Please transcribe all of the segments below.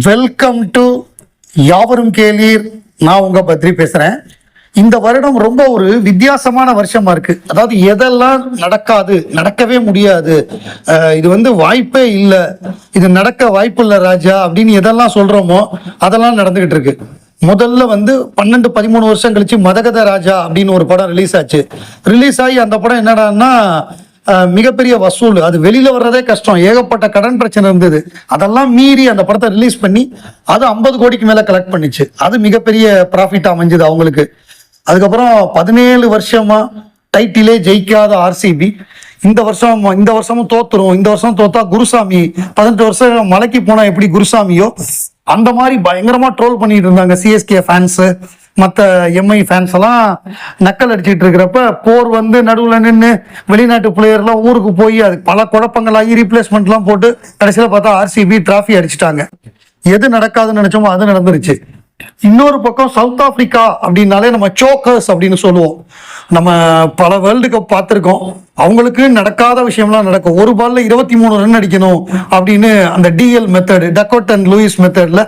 Welcome to யாவரும் கேளீர். நான் உங்க பத்ரி பேசுறேன். இந்த வருடம் ரொம்ப ஒரு வித்தியாசமான வருஷமா இருக்கு. அதாவது எதெல்லாம் நடக்காது நடக்கவே முடியாது. இது வந்து வாய்ப்பே இல்லை. இது நடக்க வாய்ப்பு இல்லை ராஜா அப்படின்னு எதெல்லாம் சொல்றோமோ அதெல்லாம் நடந்துகிட்டு இருக்கு. முதல்ல வந்து பன்னெண்டு பதிமூணு வருஷம் கழிச்சு மதகத ராஜா அப்படின்னு ஒரு படம் ரிலீஸ் ஆச்சு. ரிலீஸ் ஆகி அந்த படம் என்னடான்னா மிகப்பெரிய வசூல். அது வெளியில் வர்றதே கஷ்டம். ஏகப்பட்ட கடன் பிரச்சனை இருந்தது. அதெல்லாம் மீறி அந்த படத்தை ரிலீஸ் பண்ணி அது ஐம்பது கோடிக்கு மேலே கலெக்ட் பண்ணிச்சு. அது மிகப்பெரிய ப்ராஃபிட் அமைஞ்சது அவங்களுக்கு. அதுக்கப்புறம் பதினேழு வருஷமா டைட்டிலே ஜெயிக்காத ஆர்சிபி இந்த வருஷம் இந்த வருஷமும் தோத்துரும். இந்த வருஷம் தோத்தா குருசாமி. பதினெட்டு வருஷம் மலைக்கு போனா எப்படி குருசாமியோ? அந்த மாதிரி பயங்கரமா ட்ரோல் பண்ணிட்டு இருந்தாங்க சிஎஸ்கே ஃபேன்ஸு மற்ற எம்ஐ ஃபேன்ஸ் எல்லாம் நக்கல் அடிச்சுட்டு இருக்கிறப்ப போர் வந்து நடுவில் நின்று வெளிநாட்டு பிளேயர்லாம் ஊருக்கு போய் அது பல குழப்பங்களாகி ரீப்ளேஸ்மெண்ட்லாம் போட்டு கடைசியில் பார்த்தா ஆர்சிபி டிராஃபி அடிச்சிட்டாங்க. எது நடக்காதுன்னு நினச்சோமோ அது நடந்துருச்சு. இன்னொரு பக்கம் சவுத் ஆப்பிரிக்கா அப்படின்னாலே நம்ம சோக்கர்ஸ் அப்படின்னு சொல்லுவோம். நம்ம பல வேர்ல்டு கப் பார்த்துருக்கோம். அவங்களுக்கு நடக்காத விஷயம்லாம் நடக்கும். ஒரு பால்ல இருபத்தி மூணு ரன் அடிக்கணும் அப்படின்னு அந்த DL method Duckworth and Lewis மெத்தடில்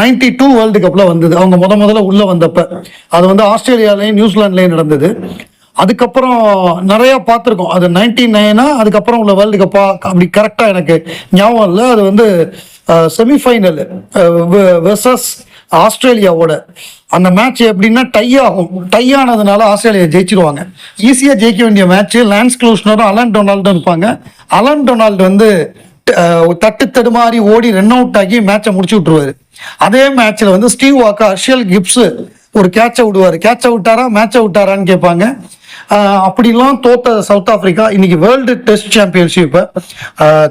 நைன்டி டூ வேர்ல்டு கப்பில் வந்தது. அவங்க முத முதல்ல உள்ளே வந்தப்ப. அது வந்து ஆஸ்திரேலியாலையும் நியூசிலாண்ட்லேயும் நடந்தது. அதுக்கப்புறம் நிறைய பார்த்துருக்கோம். அது நைன்டி நைனா அதுக்கப்புறம் உள்ள வேர்ல்டு கப்பா அப்படி கரெக்டாக எனக்கு ஞாபகம் இல்லை. அது வந்து செமிஃபைனல் வெர்சஸ் ஆஸ்திரேலியாவோட அந்த மேட்ச் எப்படின்னா டை ஆகும். டை ஆனதுனால ஆஸ்திரேலியா ஜெயிச்சிருவாங்க. ஈஸியாக ஜெயிக்க வேண்டிய மேட்ச் லான்ஸ் க்ளூஸ்னரும் அலன் டொனால்டும் இருப்பாங்க. அலன் டொனால்டு வந்து தட்டு தடுமாறி ஓடி ரன் அவுட் ஆகி மேட்சை முடிச்சு விட்டுருவாரு. அதே மேட்ச்ல வந்து ஸ்டீவ் வாக்கா அர்ஷியல் கிப்ஸ் ஒரு கேட்சை விடுவார். கேட்சை விட்டாரா மேட்சை விட்டாரான்னு கேட்பாங்க. அப்படிலாம் தோத்த சவுத் ஆப்பிரிக்கா இன்னைக்கு வேர்ல்டு டெஸ்ட் சாம்பியன்ஷிப்பை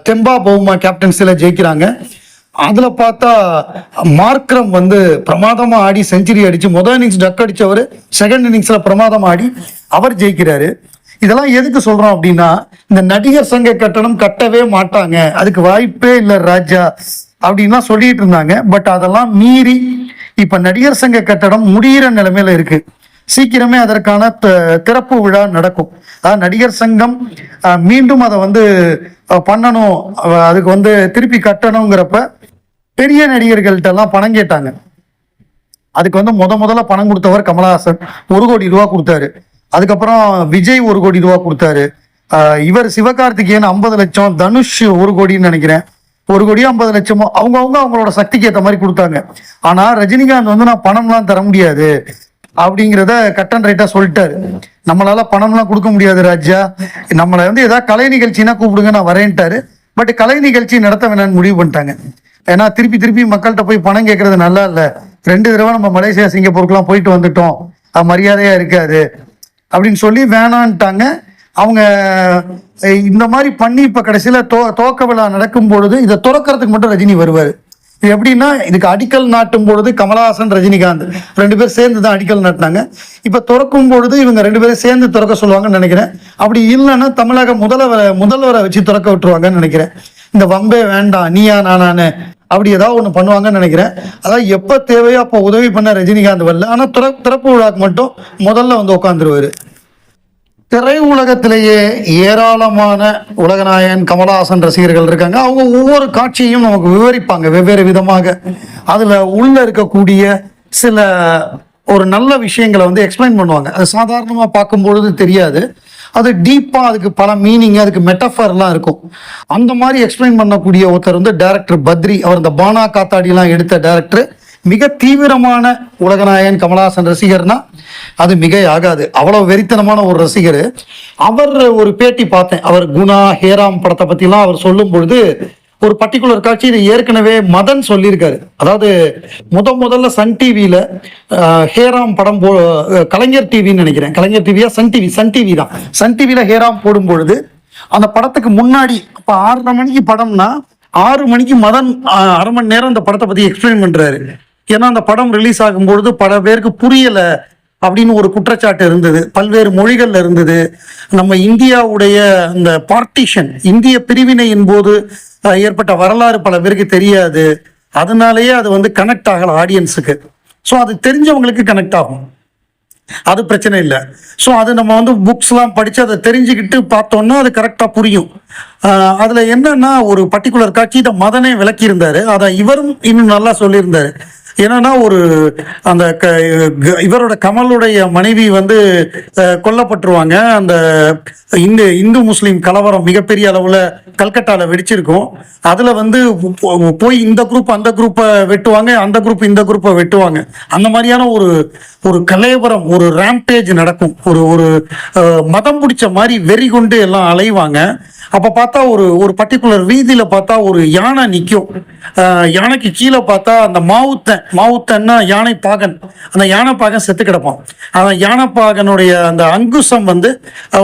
தெம்பா பவுமா கேப்டன்சியில் ஜெயிக்கிறாங்க. அதில் பார்த்தா மார்க்ரம் வந்து பிரமாதமாக ஆடி செஞ்சுரி அடிச்சு முதல் இன்னிங்ஸ் டக் அடித்தவர் செகண்ட் இன்னிங்ஸில் பிரமாதம் ஆடி அவர் ஜெயிக்கிறாரு. இதெல்லாம் எதுக்கு சொல்கிறோம் அப்படின்னா இந்த நடிகர் சங்க கட்டணம் கட்டவே மாட்டாங்க. அதுக்கு வாய்ப்பே இல்லை ராஜா அப்படின்லாம் சொல்லிட்டு இருந்தாங்க. பட் அதெல்லாம் மீறி இப்போ நடிகர் சங்க கட்டடம் முடியிற நிலைமையில இருக்குது சீக்கிரமே அதற்கான த- திறப்பு விழா நடக்கும். அதாவது நடிகர் சங்கம் மீண்டும் அதை வந்து பண்ணணும். அதுக்கு வந்து திருப்பி கட்டணுங்கிறப்ப பெரிய நடிகர்கள்ட்ட எல்லாம் பணம் கேட்டாங்க. அதுக்கு வந்து முத முதல்ல பணம் கொடுத்தவர் கமலஹாசன். ஒரு கோடி ரூபா கொடுத்தாரு. அதுக்கப்புறம் விஜய் ஒரு கோடி ரூபா கொடுத்தாரு. இவர் சிவகார்த்திகேயன் ஐம்பது லட்சம் தனுஷ் ஒரு கோடின்னு நினைக்கிறேன். ஒரு கோடியோ ஐம்பது லட்சமோ அவங்கவுங்க அவங்களோட சக்திக்கு ஏற்ற மாதிரி கொடுத்தாங்க. ஆனா ரஜினிகாந்த் வந்து நான் பணம்லாம் தர முடியாது அப்படிங்கிறத கட் அண்ட் ரைட்டா சொல்லிட்டாரு. நம்மளால பணம்லாம் கொடுக்க முடியாது ராஜா. நம்மளை வந்து ஏதாவது கலை நிகழ்ச்சினா கூப்பிடுங்க நான் வரேன்ட்டாரு. பட் கலை நிகழ்ச்சி நடத்த வேணாம்னு முடிவு பண்ணிட்டாங்க. ஏன்னா திருப்பி திருப்பி மக்கள்கிட்ட போய் பணம் கேட்கறது நல்லா இல்லை. ரெண்டு தடவை நம்ம மலேசியா சிங்கப்பூருக்குலாம் போயிட்டு வந்துட்டோம். அது மரியாதையா இருக்காது. அப்படின்னு சொல்லி வேணான்ட்டாங்க. அவங்க இந்த மாதிரி பண்ணி இப்போ கடைசியில் தோ துவக்க விழா நடக்கும் பொழுது இதை துறக்கிறதுக்கு மட்டும் ரஜினி வருவார். இது எப்படின்னா இதுக்கு அடிக்கல் நாட்டும் பொழுது கமலஹாசன் ரஜினிகாந்த் ரெண்டு பேரும் சேர்ந்து தான் அடிக்கல் நாட்டினாங்க. இப்போ திறக்கும் பொழுது இவங்க ரெண்டு பேரும் சேர்ந்து திறக்க சொல்லுவாங்கன்னு நினைக்கிறேன். அப்படி இல்லைன்னா தமிழக முதல்வரை முதல்வரை வச்சு திறக்க விட்டுருவாங்கன்னு நினைக்கிறேன். இந்த வம்பே வேண்டாம் நீயா நானானு அப்படி ஏதாவது ஒன்று பண்ணுவாங்கன்னு நினைக்கிறேன். அதாவது எப்போ தேவையோ அப்போ உதவி பண்ண ரஜினிகாந்த் வரல. ஆனால் திற திறப்பு விழாக்கு மட்டும் முதல்ல வந்து உட்காந்துருவார் திரை உலகத்திலேயே ஏராளமான உலகநாயகன் கமலஹாசன் ரசிகர்கள் இருக்காங்க. அவங்க ஒவ்வொரு காட்சியையும் நமக்கு விவரிப்பாங்க வெவ்வேறு விதமாக. அதில் உள்ள இருக்கக்கூடிய சில ஒரு நல்ல விஷயங்களை வந்து எக்ஸ்பிளைன் பண்ணுவாங்க. அது சாதாரணமாக பார்க்கும்பொழுது தெரியாது. அது டீப்பா அதுக்கு பல மீனிங் அதுக்கு மெட்டஃபர்லாம் இருக்கும். அந்த மாதிரி எக்ஸ்பிளைன் பண்ணக்கூடிய ஒருத்தர் வந்து டேரக்டர் பத்ரி. அவர் இந்த பானா காத்தாடிலாம் எடுத்த டேரக்டர் மிக தீவிரமான உலகநாயகன் கமலஹாசன் ரசிகர்னா அது மிக ஆகாது அவ்வளவு வெறித்தனமான ஒரு ரசிகர். அவர் ஒரு பேட்டி பார்த்தேன். அவர் குணா ஹேராம் படத்தை பத்திலாம் அவர் சொல்லும் பொழுது ஒரு பர்டிகுலர் காட்சி இது ஏற்கனவே மதன் சொல்லியிருக்காரு. அதாவது முத முதல்ல சன் டிவியில ஹேராம் படம் போ கலைஞர் டிவின்னு நினைக்கிறேன். கலைஞர் டிவியா சன் டிவி சன் டிவி தான். சன் டிவியில ஹேராம் போடும் பொழுது அந்த படத்துக்கு முன்னாடி இப்போ ஆறரை மணிக்கு படம்னா ஆறு மணிக்கு மதன் அரை மணி நேரம் அந்த படத்தை பத்தி எக்ஸ்பிளைன் பண்றாரு. ஏன்னா அந்த படம் ரிலீஸ் ஆகும்பொழுது பல பேருக்கு புரியலை. அப்படின்னு ஒரு குற்றச்சாட்டு இருந்தது. பல்வேறு மொழிகள்ல இருந்தது. நம்ம இந்தியாவுடைய இந்த பார்ட்டிஷன் இந்திய பிரிவினையின் போது ஏற்பட்ட வரலாறு பல பேருக்கு தெரியாது. அதனாலேயே அது வந்து கனெக்ட் ஆகல ஆடியன்ஸுக்கு ஸோ அது தெரிஞ்சவங்களுக்கு கனெக்ட் ஆகும். அது பிரச்சனை இல்லை. ஸோ அது நம்ம வந்து புக்ஸ்லாம் படித்து அதை தெரிஞ்சுக்கிட்டு பார்த்தோம்னா அது கரெக்டாக புரியும். அதில் என்னன்னா ஒரு பர்டிகுலர் காட்சி இதை மதனே விளக்கியிருந்தாரு. அதை இவரும் இன்னும் நல்லா சொல்லியிருந்தாரு. என்னன்னா ஒரு அந்த க இவரோட கமலுடைய மனைவி வந்து கொல்லப்பட்டுருவாங்க. அந்த இந்து இந்து முஸ்லீம் கலவரம் மிகப்பெரிய அளவில் கல்கட்டாவில் வெடிச்சிருக்கும். அதில் வந்து போய் இந்த குரூப் அந்த குரூப்பை வெட்டுவாங்க அந்த குரூப் இந்த குரூப்பை வெட்டுவாங்க. அந்த மாதிரியான ஒரு ஒரு கலேவரம் ஒரு ரேம்பேஜ் நடக்கும். ஒரு ஒரு மதம் பிடிச்ச மாதிரி வெறி கொண்டு எல்லாம் அலைவாங்க. அப்போ பார்த்தா ஒரு ஒரு பர்டிகுலர் வீதியில் பார்த்தா ஒரு யானை நிற்கும் யானைக்கு கீழே பார்த்தா அந்த மாவுத்தன் மாவுத்தன்னா யானை பாகன். அந்த யானை பாகன் செத்து கிடப்பான். அந்த யானை பாகனுடைய அந்த அங்குசம் வந்து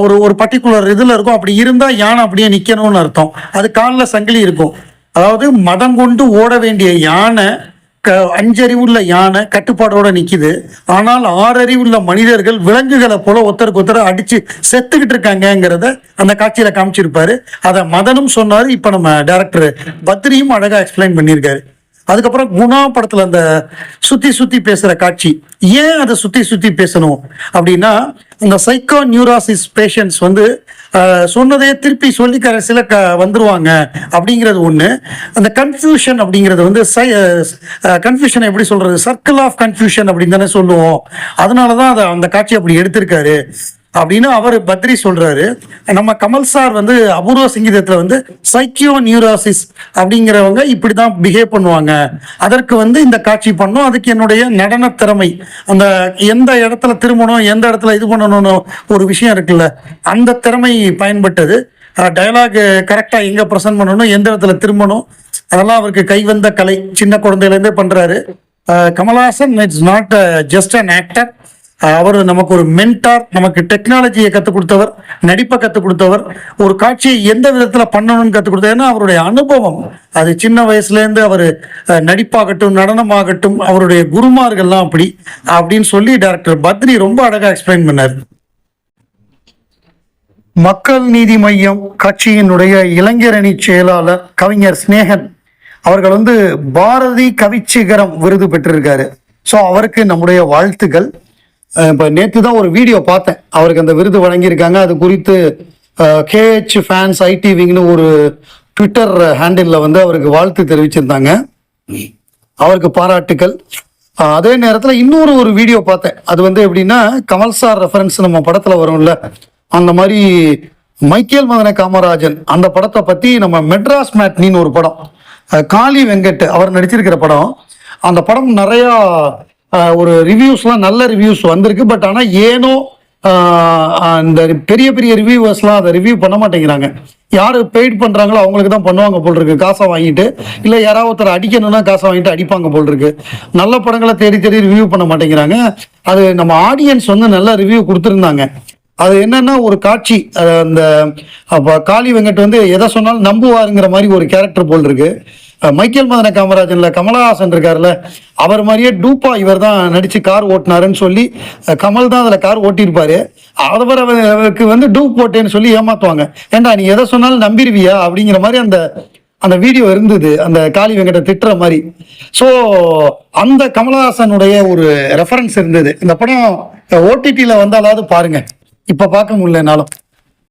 ஒரு ஒரு பர்டிகுலர் இதில் இருக்கும். அப்படி இருந்தால் யானை அப்படியே நிற்கணும்னு அர்த்தம். அது காலில் சங்கிலி இருக்கும். அதாவது மதம் கொண்டு ஓட வேண்டிய யானை க அஞ்சறிவுள்ள யானை கட்டுப்பாடோட நிக்குது. ஆனால் ஆறறிவுள்ள மனிதர்கள் விலங்குகளை போல ஒருத்தருக்கு ஒருத்தர் அடிச்சு செத்துக்கிட்டு இருக்காங்கங்கிறத அந்த காட்சியில காமிச்சிருப்பாரு. அதை மதனும் சொன்னாரு. இப்ப நம்ம டேரக்டர் பத்ரியும் அழகா எக்ஸ்பிளைன் பண்ணியிருக்காரு. அதுக்கப்புறம் குணா படத்துல அந்த சுத்தி சுத்தி பேசுற காட்சி. ஏன் அதை சுத்தி சுத்தி பேசணும்? அப்படின்னா இந்த சைக்கோ நியூராசிஸ் பேஷண்ட்ஸ் வந்து சொன்னதே திருப்பி சொல்லி சில க வந்துருவாங்க. அப்படிங்கிறது ஒன்று அந்த கன்ஃபியூஷன் அப்படிங்கிறது வந்து சை கன்ஃபியூஷன் எப்படி சொல்றது? சர்க்கிள் ஆஃப் கன்ஃபியூஷன் அப்படின்னு தானே சொல்லுவோம். அதனால தான் அதை அந்த காட்சி அப்படி எடுத்திருக்காரு. அப்படின்னு அவர் பத்ரி சொல்றாரு. நம்ம கமல் சார் வந்து அபூர்வ சங்கீதத்துல வந்து சைக்கியோ நியூராசிஸ் அப்படிங்கிறவங்க இப்படி தான் பிஹேவ் பண்ணுவாங்க. அதற்கு வந்து இந்த காட்சி பண்ணோம். அதுக்கு என்னுடைய நடன திறமை அந்த எந்த இடத்துல திரும்பணும் எந்த இடத்துல இது பண்ணணும்னு ஒரு விஷயம் இருக்குல்ல அந்த திறமை பயன்பட்டது. டயலாக் கரெக்டாக எங்கே ப்ரெசென்ட் பண்ணணும் எந்த இடத்துல திரும்பணும் அதெல்லாம் அவருக்கு கைவந்த கலை. சின்ன குழந்தையிலேருந்தே பண்ணுறாரு Kamal Haasan it's not just an actor அவர் நமக்கு ஒரு மென்டார் நமக்கு டெக்னாலஜியை கற்றுக் கொடுத்தவர் நடிப்பை கற்றுக் கொடுத்தவர் ஒரு காட்சியை எந்த விதத்தில் பண்ணணும்னு கற்றுக் கொடுத்தவர் ஏன்னா அவருடைய அனுபவம். அது சின்ன வயசுலேருந்து அவர் நடிப்பாகட்டும் நடனமாகட்டும் அவருடைய குருமார்கள்லாம் அப்படி அப்படின்னு சொல்லி டைரக்டர் பத்ரி ரொம்ப அழகாக எக்ஸ்பிளைன் பண்ணார். மக்கள் நீதி மையம் கட்சியினுடைய இளைஞரணி செயலாளர் கவிஞர் ஸ்னேகன் அவர்கள் வந்து பாரதி கவிச்சிகரம் விருது பெற்றிருக்காரு. ஸோ அவருக்கு நம்முடைய வாழ்த்துக்கள். இப்போ நேற்று தான் ஒரு வீடியோ பார்த்தேன். அவருக்கு அந்த விருது வழங்கியிருக்காங்க. அது குறித்து கேஹெச் ஃபேன்ஸ் ஐடிவிங்னு ஒரு ட்விட்டர் ஹேண்டிலில் வந்து அவருக்கு வாழ்த்து தெரிவிச்சிருந்தாங்க. அவருக்கு பாராட்டுக்கள். அதே நேரத்தில் இன்னொரு ஒரு வீடியோ பார்த்தேன். அது வந்து எப்படின்னா கமல் சார் ரெஃபரன்ஸ் நம்ம படத்தில் வரும்ல. அந்த மாதிரி மைக்கேல் மதன காமராஜன் அந்த படத்தை பற்றி நம்ம மெட்ராஸ் மேட்னின்னு ஒரு படம். காளி வெங்கட் அவர் நடிச்சிருக்கிற படம். அந்த படம் நிறையா ஒரு ரிவ்யூஸ்லாம் நல்ல ரிவ்யூஸ் வந்திருக்கு. பட் ஆனால் ஏனோ இந்த அந்த பெரிய பெரிய ரிவ்யூவர்ஸ்லாம் அதை ரிவ்யூ பண்ண மாட்டேங்கிறாங்க. யார் பெய்ட் பண்ணுறாங்களோ அவங்களுக்கு தான் பண்ணுவாங்க போல் இருக்கு காசை வாங்கிட்டு இல்லை யாராவது ஒருத்தர் அடிக்கணும்னா காசை வாங்கிட்டு அடிப்பாங்க போல் இருக்கு நல்ல படங்களை தேடி தேடி ரிவ்யூ பண்ண மாட்டேங்கிறாங்க. அது நம்ம ஆடியன்ஸ் வந்து நல்ல ரிவ்யூ கொடுத்துருந்தாங்க. அது என்னன்னா ஒரு காட்சி. அது அந்த காளி வெங்கட் வந்து எதை சொன்னாலும் நம்புவாருங்கிற மாதிரி ஒரு கேரக்டர் போல் இருக்கு மைக்கேல் மதன காமராஜன்ல கமலஹாசன் இருக்காருல்ல அவர் மாதிரியே டூப்பா இவர் தான் நடிச்சு கார் ஓட்டினாருன்னு சொல்லி கமல் தான் அதுல கார் ஓட்டியிருப்பாரு. அவர் அவர்- அவருக்கு வந்து டூப் போட்டேன்னு சொல்லி ஏமாத்துவாங்க. ஏண்டா நீ எதை சொன்னாலும் நம்பிடுவியா அப்படிங்கிற மாதிரி அந்த அந்த வீடியோ இருந்தது. அந்த காளி வெங்கட திட்டுற மாதிரி. ஸோ அந்த கமலஹாசனுடைய ஒரு ரெஃபரன்ஸ் இருந்தது. இந்த படம் ஓடிடியில் வந்தாலாவது பாருங்க. இப்போ பார்க்க முடியலனாலும்.